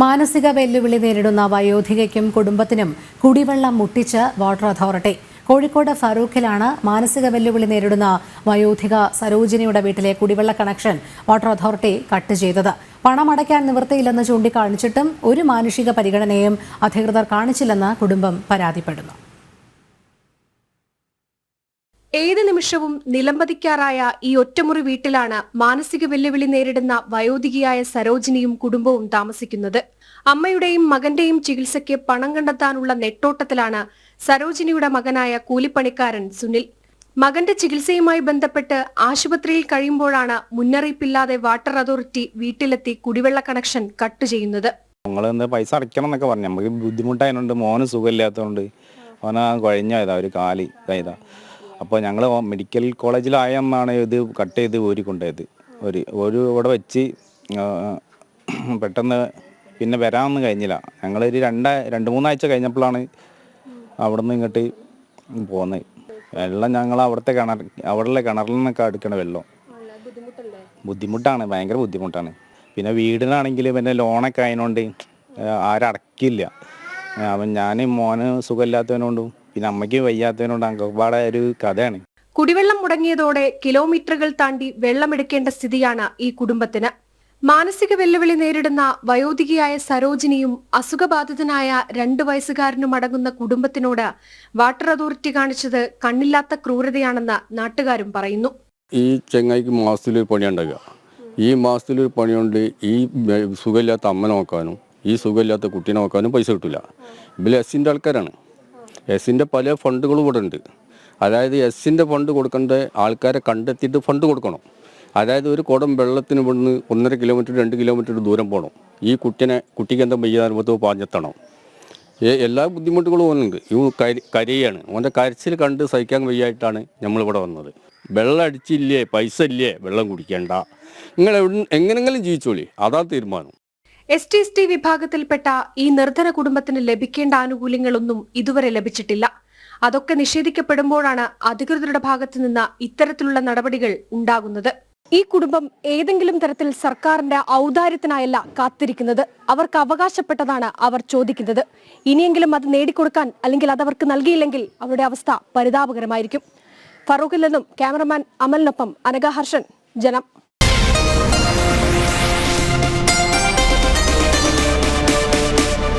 മാനസിക വെല്ലുവിളി നേരിടുന്ന വയോധികയ്ക്കും കുടുംബത്തിനും കുടിവെള്ളം മുട്ടിച്ച് വാട്ടർ അതോറിറ്റി. കോഴിക്കോട് ഫറൂഖിലാണ് മാനസിക വെല്ലുവിളി നേരിടുന്ന വയോധിക സരോജിനിയുടെ വീട്ടിലെ കുടിവെള്ള കണക്ഷൻ വാട്ടർ അതോറിറ്റി കട്ട് ചെയ്തത്. പണമടയ്ക്കാൻ നിവൃത്തിയില്ലെന്ന് ചൂണ്ടിക്കാണിച്ചിട്ടും ഒരു മാനുഷിക പരിഗണനയും അധികൃതർ കാണിച്ചില്ലെന്ന് കുടുംബം പരാതിപ്പെടുന്നു. ഏത് നിമിഷവും നിലംപതിക്കാറായ ഈ ഒറ്റമുറി വീട്ടിലാണ് മാനസിക വെല്ലുവിളി നേരിടുന്ന വയോധികയായ സരോജിനിയും കുടുംബവും താമസിക്കുന്നത്. അമ്മയുടെയും മകന്റെയും ചികിത്സയ്ക്ക് പണം കണ്ടെത്താനുള്ള നെട്ടോട്ടത്തിലാണ് സരോജിനിയുടെ മകനായ കൂലിപ്പണിക്കാരൻ സുനിൽ. മകന്റെ ചികിത്സയുമായി ബന്ധപ്പെട്ട് ആശുപത്രിയിൽ കഴിയുമ്പോഴാണ് മുന്നറിയിപ്പില്ലാതെ വാട്ടർ അതോറിറ്റി വീട്ടിലെത്തി കുടിവെള്ള കണക്ഷൻ കട്ട് ചെയ്യുന്നത്. പൈസ അടയ്ക്കണം എന്നൊക്കെ പറഞ്ഞു. നമുക്ക് ബുദ്ധിമുട്ടായതുകൊണ്ട് മോന് സുഖമില്ലാത്തതുകൊണ്ട് അവനാ കുഴഞ്ഞതാ ഒരു കാലി ഇതായതാ അപ്പോൾ ഞങ്ങൾ മെഡിക്കൽ കോളേജിലായെന്നാണ് ഇത് കട്ട് ചെയ്ത് ഊരി ഒരു ഒരു ഇവിടെ വെച്ച് പെട്ടെന്ന് പിന്നെ വരാനൊന്നും കഴിഞ്ഞില്ല. ഞങ്ങളൊരു രണ്ട് രണ്ട് മൂന്നാഴ്ച കഴിഞ്ഞപ്പോഴാണ് അവിടെ നിന്ന് ഇങ്ങോട്ട് പോകുന്നത് വെള്ളം ഞങ്ങൾ അവിടുത്തെ കിണർ അവിടെയുള്ള കിണറിൽ നിന്നൊക്കെ എടുക്കണ വെള്ളം. ബുദ്ധിമുട്ടാണ് ഭയങ്കര ബുദ്ധിമുട്ടാണ്. പിന്നെ വീടിനാണെങ്കിൽ പിന്നെ ലോണൊക്കെ ആയതുകൊണ്ട് ആരടക്കില്ല അവൻ ഞാൻ മോന് സുഖമില്ലാത്തതിനോണ്ടും പിന്നെ അമ്മയ്ക്ക് വയ്യാത്തതിനോട് അങ്കപ്പാടെ ഒരു കഥയാണ്. കുടിവെള്ളം മുടങ്ങിയതോടെ കിലോമീറ്ററുകൾ താണ്ടി വെള്ളമെടുക്കേണ്ട സ്ഥിതിയാണ് ഈ കുടുംബത്തിന്. മാനസിക വെല്ലുവിളി നേരിടുന്ന വയോധികയായ സരോജിനിയും അസുഖബാധിതനായ രണ്ടു വയസ്സുകാരനും അടങ്ങുന്ന കുടുംബത്തിനോട് വാട്ടർ അതോറിറ്റി കാണിച്ചത് കണ്ണില്ലാത്ത ക്രൂരതയാണെന്ന് നാട്ടുകാരും പറയുന്നു. ഈ ചെങ്ങായിക്ക് മാസത്തിലൊരു പണിയുണ്ടാകുക ഈ മാസത്തിലൊരു പണിയുണ്ട് ഈ സുഖമില്ലാത്ത അമ്മ നോക്കാനും ഈ സുഖമില്ലാത്ത കുട്ടി നോക്കാനും പൈസ കിട്ടില്ല ഇവർ എസിന്റെ ആൾക്കാരാണ്. എസിന്റെ പല ഫണ്ടുകളും ഇവിടെ ഉണ്ട് അതായത് എസിന്റെ ഫണ്ട് കൊടുക്കേണ്ട ആൾക്കാരെ കണ്ടെത്തിയിട്ട് ഫണ്ട് കൊടുക്കണം. അതായത് ഒരു കുടം വെള്ളത്തിന് ഇവിടുന്ന് ഒന്നര കിലോമീറ്റർ രണ്ട് കിലോമീറ്റർ ദൂരം പോകണം ഈ കുട്ടിനെ കുട്ടിക്ക് എന്താ വയ്യാറുമ്പത്തോ പാഞ്ഞെത്തണം. എല്ലാ ബുദ്ധിമുട്ടുകളും ഓനുണ്ട്. ഇവ കരി കരയാണ്. ഓന്റെ കരച്ചിൽ കണ്ട് സഹിക്കാൻ വയ്യായിട്ടാണ് നമ്മളിവിടെ വന്നത്. വെള്ളം അടിച്ചില്ലേ പൈസ ഇല്ലേ വെള്ളം കുടിക്കണ്ട. നിങ്ങൾ എവിടെ എങ്ങനെങ്കിലും ജീവിച്ചോളി. അതാ തീരുമാനം. എസ് ടി എസ് ടി വിഭാഗത്തിൽപ്പെട്ട ഈ നിർധന കുടുംബത്തിന് ലഭിക്കേണ്ട ആനുകൂല്യങ്ങളൊന്നും ഇതുവരെ ലഭിച്ചിട്ടില്ല. അതൊക്കെ നിഷേധിക്കപ്പെടുമ്പോഴാണ് അധികൃതരുടെ ഭാഗത്തു നിന്ന് ഇത്തരത്തിലുള്ള നടപടികൾ ഉണ്ടാകുന്നത്. ഈ കുടുംബം ഏതെങ്കിലും തരത്തിൽ സർക്കാരിന്റെ ഔദാര്യത്തിനായല്ല കാത്തിരിക്കുന്നത്. അവർക്ക് അവകാശപ്പെട്ടതാണ് അവർ ചോദിക്കുന്നത്. ഇനിയെങ്കിലും അത് നേടിക്കൊടുക്കാൻ അല്ലെങ്കിൽ അത് അവർക്ക് നൽകിയില്ലെങ്കിൽ അവരുടെ അവസ്ഥ പരിതാപകരമായിരിക്കും. ഫറൂഖിൽ നിന്നും ക്യാമറമാൻ അമലിനൊപ്പം അനഘ ഹർഷൻ ജനം.